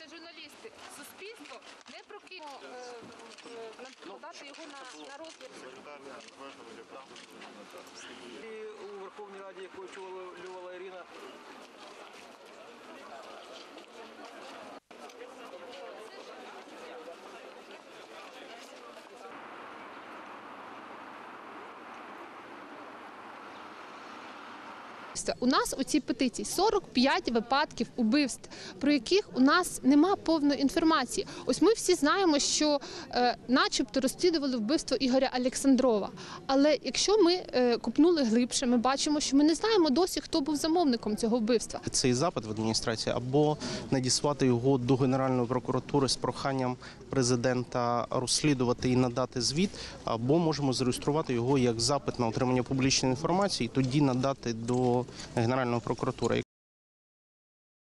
це журналісти. Суспільство не прокинуло е, е, надати його на, на розгляд. І у Верховній Раді, якою чула У нас у цій петиції 45 випадків убивств, про яких у нас нема повної інформації. Ось ми всі знаємо, що е, начебто розслідували вбивство Ігоря Олександрова. Але якщо ми е, купнули глибше, ми бачимо, що ми не знаємо досі, хто був замовником цього вбивства. цей запит в адміністрації або надіслати його до Генеральної прокуратури з проханням президента розслідувати і надати звіт, або можемо зареєструвати його як запит на отримання публічної інформації, і тоді надати до Генеральної прокуратури.